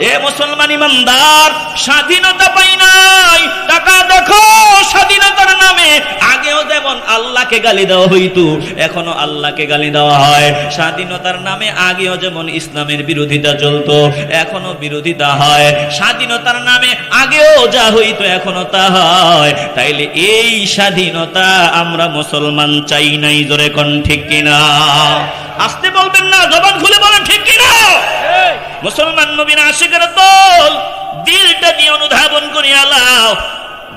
এ মুসলমান ইমানদার, স্বাধীনতা পাই নাই। টাকা দেখো, স্বাধীনতার নামে। আগেও যেমন আল্লাহকে গালি দেওয়া হইতো, এখনও আল্লাহকে গালি দেওয়া হয়। স্বাধীনতার নামে আগেও যেমন ইসলামের বিরোধিতা চলতো, এখনও বিরোধিতা হয়। স্বাধীনতার নামে আগেও যা হইতো, এখনও তা হয়। তাইলে এই স্বাধীনতা আমরা মুসলমান চাই নাই, জোরে কোন ঠিক কিনা? আসতে বলবেন না, জবান খুলে বলেন, ঠিক কিনা? মুসলমান নবীন আশিকের দল, দিলটা দিয়ে অনুধাবন করি আল্লাহ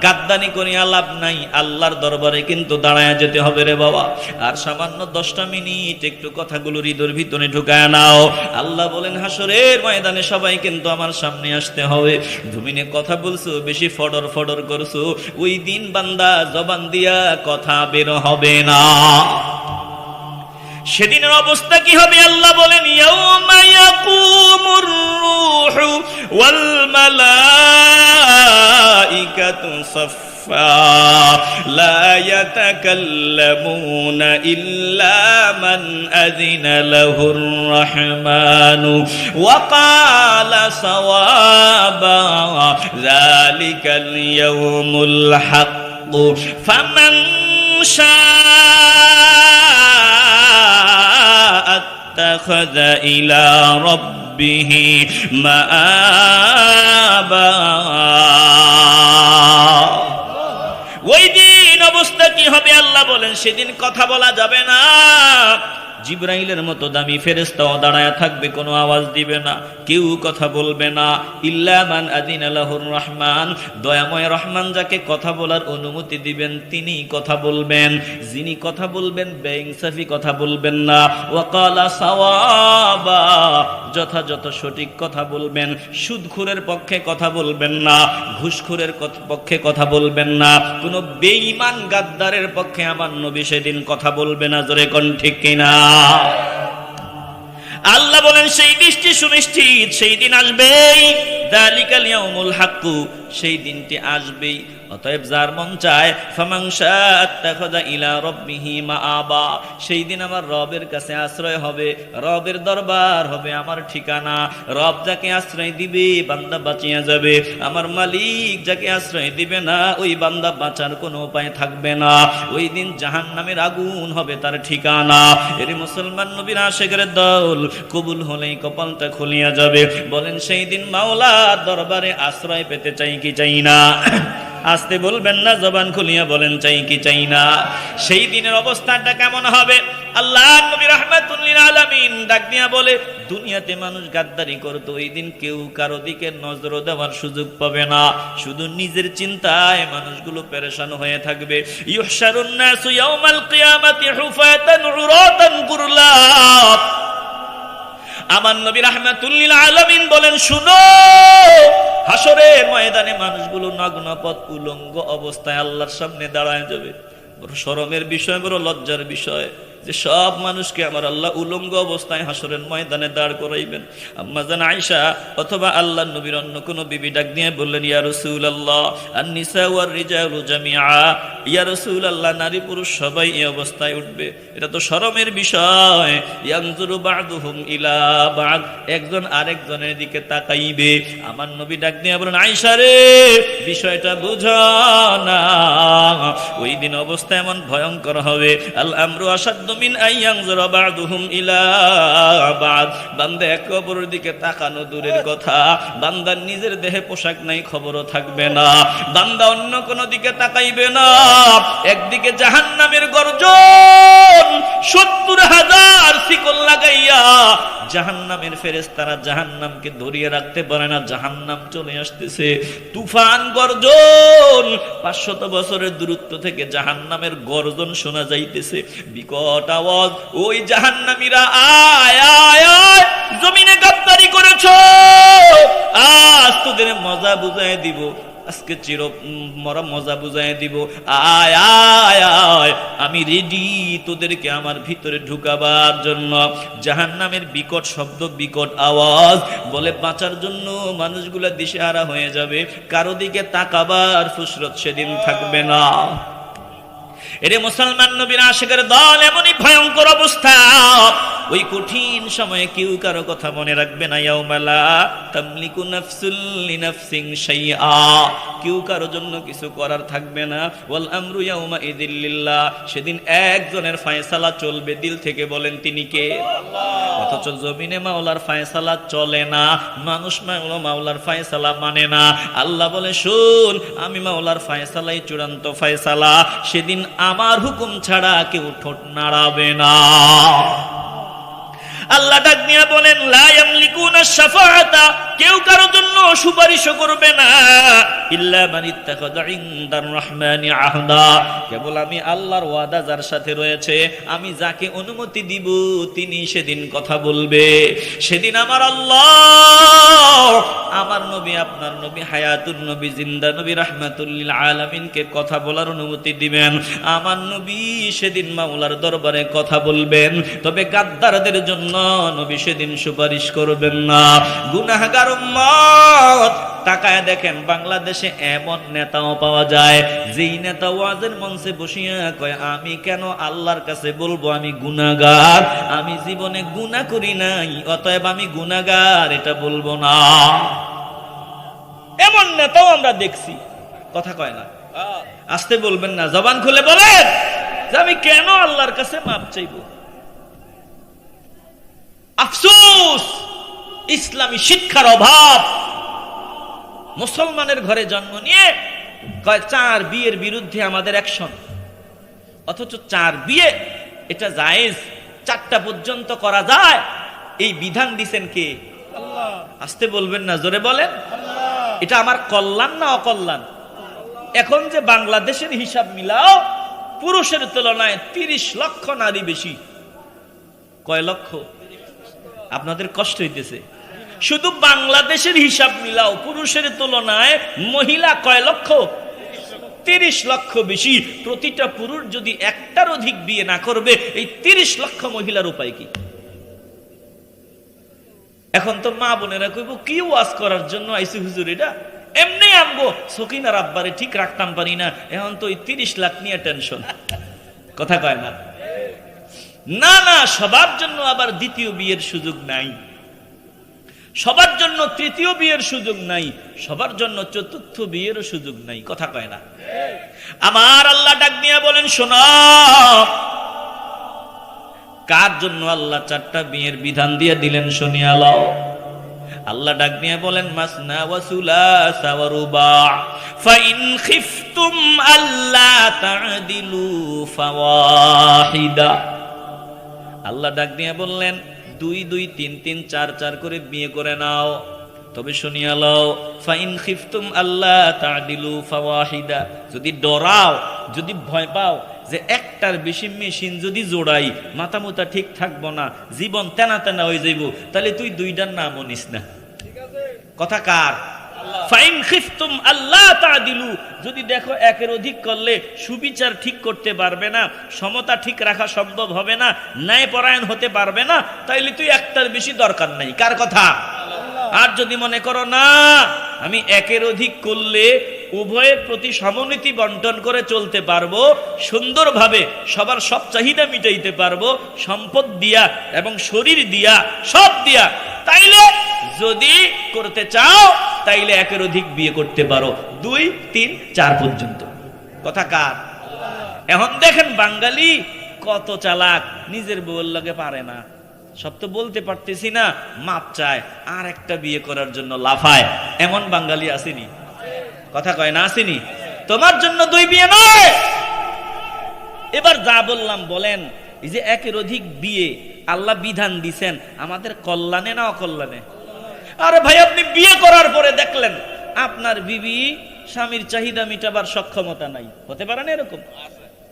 গাদ্দানি করিয়া লাভ নাই, আল্লাহর দরবারে কিন্তু দাঁড়ায় যেতে হবে রে বাবা। আর সামান্য দশটা মিনিট একটু কথাগুলো হৃদয়ের ভিতরে ঢুকায় নাও। আল্লাহ বলেন হাসরের ময়দানে সবাই কিন্তু আমার সামনে আসতে হবে। ধুমিনে কথা বলছো, বেশি ফডর ফডর করছ, ওই দিন বান্দা জবান দিয়া কথা বের হবে না। সেদিনের অবস্থা কি হবে? আল্লাহ বলেন ইয়াউমা ইয়াকুমুর রূহু ওয়াল মালাইকাতু اتخذ إلى ربه مآبا ওই দিন অবস্থা কি হবে আল্লাহ বলেন সেদিন কথা বলা যাবে না জিব্রাইলের মতো দামি ফেরেস্তাও দাঁড়ায় থাকবে, কোনো আওয়াজ দিবে না, কেউ কথা বলবে না। ইল্লামান আদিন আল্লাহুর রহমান, দয়াময় রহমান যাকে কথা বলার অনুমতি দিবেন, তিনি কথা বলবেন। যিনি কথা বলবেন, বেইনসাফি কথা বলবেন না। ওয়াকালা সাওয়াবা, যথাযথ সঠিক কথা বলবেন, সুদখুরের পক্ষে কথা বলবেন না, ঘুষখুরের পক্ষে কথা বলবেন না। কোনো বেঈমান গাদ্দারের পক্ষে আমার নবী সেদিন কথা বলবে না, জোরে কোন ঠিক কিনা? আল্লাহ বলেন সেই দৃষ্টি সুনিশ্চিত সেই দিন আসবেই। দালিকাল ইয়াউমুল হাক্কু। সেই দিনটি আসবেই। অতএব যার মন চায় ইলা রাব্বিহি মাআবা, সেই দিন আমার রবের কাছে আশ্রয় হবে, রবের দরবার হবে আমার ঠিকানা। রব যাকে আশ্রয় দিবে, বান্দা বাঁচিয়া যাবে। আমার মালিক যাকে আশ্রয় দিবে না, ওই বান্দা বাঁচার কোনো উপায় থাকবে না। ওই দিন জাহান্নামের আগুন হবে তার ঠিকানা। এর মুসলমান নবীর আশেখের দল কবুল হলেই কপালটা খুলিয়া যাবে। বলেন, সেই দিন মাওলার দরবারে আশ্রয় পেতে চাই কি চাই না? আসতে বলবেন না, জবান খুলিয়া বলেন, চাই কি চাই না? সেই দিনের অবস্থানটা কেমন হবে? আল্লাহ নবী রাহমাতুল্লিল আলামিন ডাক দিয়া বলে, দুনিয়াতে মানুষ গাদ্দারি করতো, ওই দিন কেউ কারও দিকে নজর দেওয়ার সুযোগ পাবে না। শুধু নিজের চিন্তায় মানুষগুলো পেরেশান হয়ে থাকবে। ইউহশারুন নাসু ইয়াউমাল কিয়ামাতি হুফাতান উরাতান গুরলা আমার নবী রাহমাতুল্লিল আলামিন বলেন, শুনো হাসরের ময়দানে মানুষগুলো নগ্ন পথ উলঙ্গ অবস্থায় আল্লাহর সামনে দাঁড়ায় যাবে। বড় শরমের বিষয়, বড় লজ্জার বিষয়। যে সব মানুষকে আমার আল্লাহ উলঙ্গ অবস্থায় হাসরের ময়দানে দাঁড় করাইবেন। আম্মা জান আয়েশা, অথবা আল্লাহ নবীর অন্য কোন বিবি ডাক দিয়ে বললেন, ইয়া রাসূলুল্লাহ আন নিসা ওয়ার রিজালু জামিআ। ইয়া রাসূলুল্লাহ, নারী পুরুষ সবাই এই অবস্থায় উঠবে। এটা তো শরমের বিষয়। ইয়ানজুরু বা'দুহুম ইলা বা'দ। একজন আরেকজনের দিকে তাকাইবে। আমার নবী ডাক দিয়ে বলেন আয়েশা রে, বিষয়টা বুঝো না। ওই দিন অবস্থা এমন ভয়ঙ্কর হবে। আল আমরু আসাদ্দু মিন আইয়ানজুরা বা'দুহুম ইলা বা'দ। বান্দা একে অপরের দিকে তাকানো দূরের কথা। বান্দার নিজের দেহে পোশাক নাই, খবরও থাকবে না। বান্দা অন্য কোনো দিকে তাকাইবে না। একদিকে জাহান্নামের গর্জন, সত্তর হাজার শিকল লাগাইয়া জাহান্নামের ফেরেস্তারা জাহান্নামকে ধরিয়ে রাখতে পারে না। জাহান্নাম চলে আসতেছে। তুফান গর্জন, পাঁচশত বছরের দূরত্ব থেকে জাহান্নামের গর্জন শোনা যাইতেছে। বিকট ওই জাহান্নামীরা, আয় আয় আয়, জমিনে গাদ্দারি করেছ। আজ তোদের মজা বুঝাই দিব, আজকে চির মরা মজা বুঝাই দিব। আয় আয় আয়, আমি রেডি তোদেরকে আমার ভিতরে ঢুকাবার জন্য। জাহান্নামের বিকট শব্দ, বিকট আওয়াজ, বলে বাঁচার জন্য মানুষগুলা দিশেহারা হয়ে যাবে, কারও দিকে তাকাবার ফুসরত সেদিন থাকবে না। এরে মুসলমান নবীর আশেকের দল এমনই ভয়ঙ্কর অবস্থা। ওই কঠিন সময়ে কেউ কারও কথা মনে রাখবে না, ইয়াউমালা তামলিকু নাফসুল লিনাফসিন শাইআ। কেউ কারও জন্য কিছু করার থাকবে না। ওয়াল আমরু ইয়াউমা ইদিল্লিল্লাহ সেদিন একজনের ফয়সালা চলবে, দিল থেকে বলেন তিনি কে? অথচ জমিনে মাওলার ফয়সালা চলে না, মানুষ মাওলা মাওলার ফয়সালা মানে না। আল্লাহ বলে, শুন, আমি মাওলার ফয়সালাই চূড়ান্ত ফয়সালা। সেদিন আমার হুকুম ছাড়া কেউ ঠোঁট নাড়াবে না। আল্লাহ ডাক দিয়া বলেন লা ইয়ামলিকুনা শাফাআতা। কেউ কারও জন্য সুপারিশও করবে না। ইল্লা মান রহমানি আহদা। কেবল আমি আল্লাহর ওয়াদা যার সাথে রয়েছে, আমি যাকে অনুমতি দিব, তিনি সেদিন কথা বলবে। সেদিন আমার আল্লাহ আমার নবী, আপনার নবী, হায়াতুন নবী, জিন্দা নবী রাহমাতুল্লিল আলামিনকে কথা বলার অনুমতি দিবেন। আমার নবী সেদিন মাওলার দরবারে কথা বলবেন, তবে গাদ্দারদের জন্য নবী সেদিন সুপারিশ করবেন না। গুনাহগার উম্মত। তাকায় দেখেন, বাংলাদেশে এমন নেতাও পাওয়া যায়, যেই নেতা ওয়াজের মঞ্চে বসিয়া কয়, আমি কেন আল্লাহর কাছে বলব, আমি গুনাহগার? আমি জীবনে গুনাহ করি নাই, অতএব আমি গুনাহগার, এটা বলব না। এমন নেতাও আমরা দেখছি। কথা কয় না। আসতে বলবেন না, জবান খুলে বলেন যে আমি কেন আল্লাহর কাছে মাপ চাইব? আফসোস! ইসলামী শিক্ষার অভাব। মুসলমানের ঘরে জন্ম নিয়ে কয় চার বিয়ের বিরুদ্ধে আমাদের অ্যাকশন অথচ চার বিয়ে এটা জায়েজ। চারটা পর্যন্ত করা যায়। এই বিধান দিছেন কে? আসতে বলবেন না জোরে বলেন। এটা আমার কল্যাণ না অকল্যাণ? এখন যে বাংলাদেশের হিসাব মিলাও পুরুষের তুলনায় তিরিশ লক্ষ নারী বেশি। কয় লক্ষ? আপনাদের কষ্ট হইতেছে। শুধু বাংলাদেশের হিসাব মিলাও, পুরুষের তুলনায় মহিলা কয় লক্ষ? তিরিশ লক্ষ বেশি। প্রতিটা পুরুষ যদি একটার অধিক বিয়ে না করবে, এই তিরিশ লক্ষ মহিলার উপায় কি? এখন তো মা বোনেরা কইব, কি ওয়াজ করার জন্য আইসি হুজুর এটা? এমনি আমগো, সকিনার আব্বারে ঠিক রাখতাম পারি না, এখন তো ওই তিরিশ লাখ নিয়ে টেনশন। কথা কয় না? না না সবার জন্য আবার দ্বিতীয় বিয়ের সুযোগ নাই। সবার জন্য তৃতীয় বিয়ের সুযোগ নাই, সবার জন্য চতুর্থ বিয়ের সুযোগ নাই, কথা কয় না। আমার আল্লাহ ডাক দিয়া বলেন, শোনা, কার জন্য আল্লাহ চারটা বিয়ের বিধান দিয়ে দিলেন শুনিয়া লও। আল্লাহ ডাক দিয়ে বলেন, মাসনা ওয়াসুলা সাওয়ারুবা ফাইন খিফতুম আল্লা তা'দিলু ফাওয়াহিদা। আল্লাহ ডাক দিয়ে বললেন দুই দুই তিন তিন চার চার করে বিয়ে করে নাও। তবে শুনিয়া লও ফাইন খিফতুম আল্লাহ তা'দিলু ফাওয়াহিদা। যদি ডরাও যদি ভয় পাও যে একটার বেশি মেশিন যদি জোড়াই মাথা মুতা ঠিক থাকব না জীবন তেনা তেনা হয়ে যাইব তাহলে তুই দুইটার নাম নিস না। কথা কার? ফাইন খিফতুম আল্লাহ তাদিলু যদি দেখো একের অধিক করলে সুবিচার ঠিক করতে পারবে না, সমতা ঠিক রাখা সম্ভব হবে না ন্যায় পরায়ণ হতে পারবে না, তাইলে তুই একটার বেশি দরকার নাই। কার কথা? আর যদি মনে করো না, আমি একের অধিক করলে উভয়ের প্রতি সমনীতি বন্টন করে চলতে পারব, সুন্দরভাবে সবার সব চাহিদা মিটাইতে পারব, সম্পদ দিয়া এবং শরীর দিয়া, সব দিয়া। তাইলে যদি করতে চাও, তাইলে একের অধিক বিয়ে করতে পারো। দুই, তিন, চার পর্যন্ত। কথা কার? এখন দেখেন বাঙালি কত চালাক, নিজের বউয়ের লগে পারে না। সব তো বলতে পারতেছি না, মাপ চায়, আর একটা বিয়ে করার জন্য লাফায়। এমন বাঙালি আসেনি। কথা কয় না আসেনি? তোমার জন্য দুই বিয়ে নয়। এবার যা বললাম, বলেন, এই যে একের অধিক বিয়ে, আল্লাহ বিধান দিছেন, আমাদের কল্যাণে না অকল্যাণে? আরে ভাই, আপনি বিয়ে করার পরে দেখলেন, আপনার বিবি স্বামীর চাহিদা মিটাবার সক্ষমতা নাই। হতে পারে না এরকম?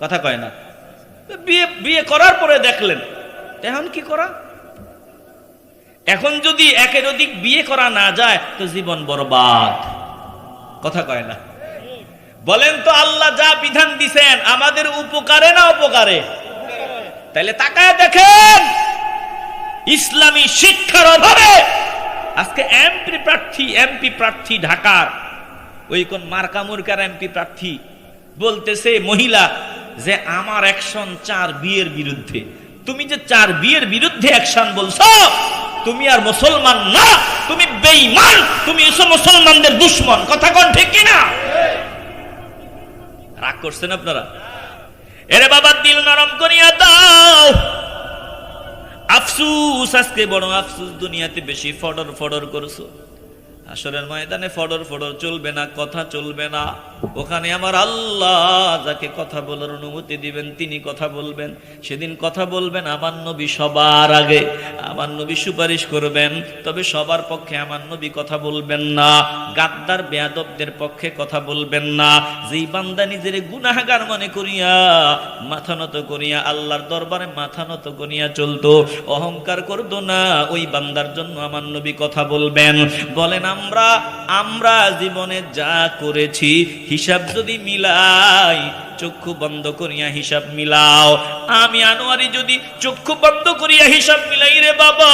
কথা কয় না। বিয়ে বিয়ে করার পরে দেখলেন এখন কি করা? এখন যদি একের অধিক বিয়ে করা না যায়, তো জীবন বরবাদ। কথা কয় না। বলেন তো আল্লাহ যা বিধান দিছেন, আমাদের উপকারে না উপকারে তাইলে তাকায় দেখেন, ইসলামী শিক্ষার অভাবে আজকে এমপি প্রার্থী এমপি প্রার্থী ঢাকার, ওই কোন মার্কা মুরকার এমপি প্রার্থী বলতেছে, মহিলা, যে আমার অ্যাকশন চার বিয়ের বিরুদ্ধে, তুমি যে চার বিয়ের বিরুদ্ধে অ্যাকশন বলছো তুমি আর মুসলমান না, তুমি বেঈমান, তুমি এসব মুসলমানদের দুশ্মন। কথা কোন ঠিক কিনা? রাগ করছেন আপনারা? এরে বাবা, দিল নরম করিয়া দাও। আফসুস, আজকে বড় আফসুস দুনিয়াতে বেশি ফডর ফডর করছ। আসরের ময়দানে ফডর ফডর চলবে না, কথা চলবে না। ওখানে আমার আল্লাহ যাকে কথা বলার অনুমতি দিবেন, তিনি কথা বলবেন। সেদিন কথা বলবেন আমার নবী সবার আগে। আমার নবী সুপারিশ করবেন, তবে সবার পক্ষে আমার নবী কথা বলবেন না। গাদ্দার বেয়াদবদের পক্ষে কথা বলবেন না। যেই বান্দা নিজের গুনাহগার মনে করিয়া, মাথা নত করিয়া, আল্লাহর দরবারে মাথা নত করিয়া চলতো, অহংকার করতো না, ওই বান্দার জন্য আমার নবী কথা বলবেন। বলেন আমরা আমরা জীবনে যা করেছি, হিসাব যদি মিলাই, চক্ষু বন্ধ করিয়া হিসাব মিলাও। আমি আনোয়ারি যদি চক্ষু বন্ধ করিয়া হিসাব মিলাই রে বাবা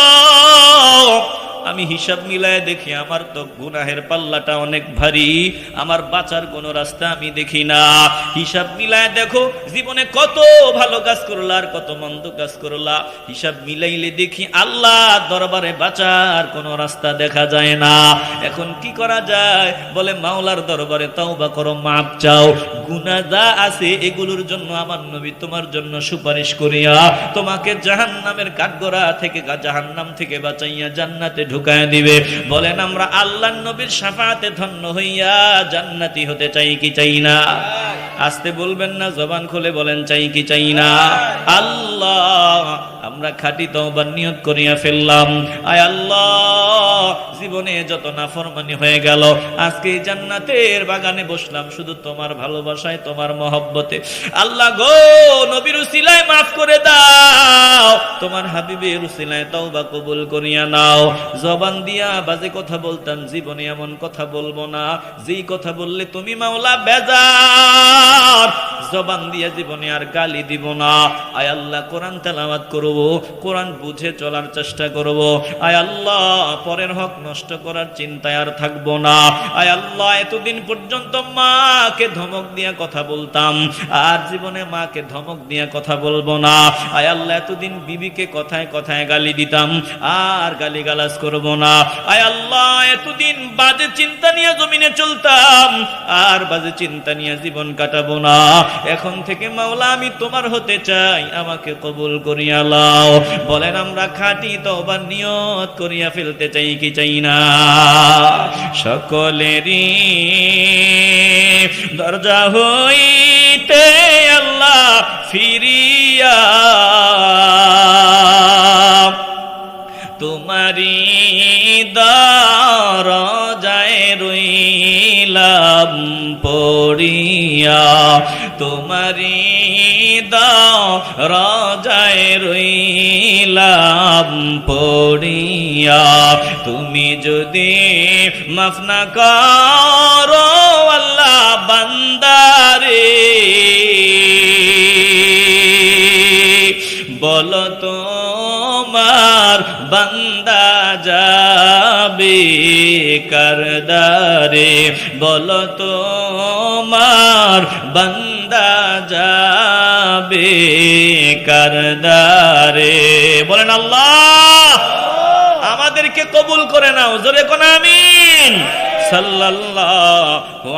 আমি হিসাব মিলায় দেখি আমার তো গুনাহের পাল্লাটা অনেক ভারী, আমার বাঁচার কোনো রাস্তা আমি দেখি না। হিসাব মিলায় দেখো, জীবনে কত ভালো কাজ করলা আর কত মন্দ কাজ করলা। হিসাব মিলাইলে দেখি আল্লাহ দরবারে বাঁচার কোনো রাস্তা দেখা যায় না। এখন কি করা যায়? বলে মাওলার দরবারে তাও বা করো, মাপ চাও। গুনা যা আছে এগুলোর জন্য আমার নবী তোমার জন্য সুপারিশ করিয়া তোমাকে জাহান্নামের কাঠগড়া থেকে জাহান্নাম থেকে বাঁচাইয়া জান্নাতে ঢুকায় দিবে। বলেন আমরা আল্লাহ নবীর সাফাতে ধন্য হইয়া জান্নাতি হতে চাই কি চাই না? আসতে বলবেন না, জবান খুলে বলেন চাই কি চাই না? আল্লাহ আমরা খাঁটি তওবার নিয়ত করিয়া ফেললাম। আয় আল্লাহ, জীবনে যত নাফরমানি হয়ে গেল, আজকে জান্নাতের বাগানে বসলাম শুধু তোমার ভালোবাসায়, তোমার মহব্বতে। আল্লাহ গো, নবীর উসিলায় মাফ করে দাও। তোমার হাবিবের উসিলায় তওবা কবুল করিয়া নাও। জবান দিয়া বাজে কথা বলতাম, জীবনে এমন কথা বলব না। যেই কথা বললে তুমি মাওলা বেজার। জবান দিয়া জীবনে আর গালি দিব না। আয় আল্লাহ, কোরআন তেলাওয়াত করব, কোরআন বুঝে চলার চেষ্টা করব। আয় আল্লাহ, পরের হক নষ্ট করার চিন্তায় আর থাকব না। আয় আল্লাহ, এতদিন পর্যন্ত মাকে ধমক দিয়া কথা বলতাম, আর জীবনে মাকে ধমক দিয়া কথা বলব না। আয় আল্লাহ, এতদিন বিবিকে কথায় কথায় গালি দিতাম, আর গালি গালাজ করব না। আয় আল্লাহ, এতদিন বাজে চিন্তা নিয়ে জমিনে চলতাম, আর বাজে চিন্তা নিয়ে জীবন কাটাবো না। এখন থেকে মাওলা, আমি তোমার হতে চাই, আমাকে কবুল করিয়া লাও। বলেন, আমরা খাঁটি তওবা নিয়ত করিয়া ফেলতে চাই, কি চাই না? সকলেরই দরজা হইতে আল্লাহ ফিরিয়া তোমারি দরজায় রইলাম পড়িয়া। তোমারি দরজায় রইলাম পড়িয়া। তুমি যদি মাফ না করো, আল্লাহ বান্দারে। বলো তোমার বান্দা যাবে করদারে। বলো তোমার বান্দা যাবে কারদারে। বলেন আল্লাহ আমাদেরকে কবুল করে নাও। জোরে কোন আমিন। সাল্লাল্লাহু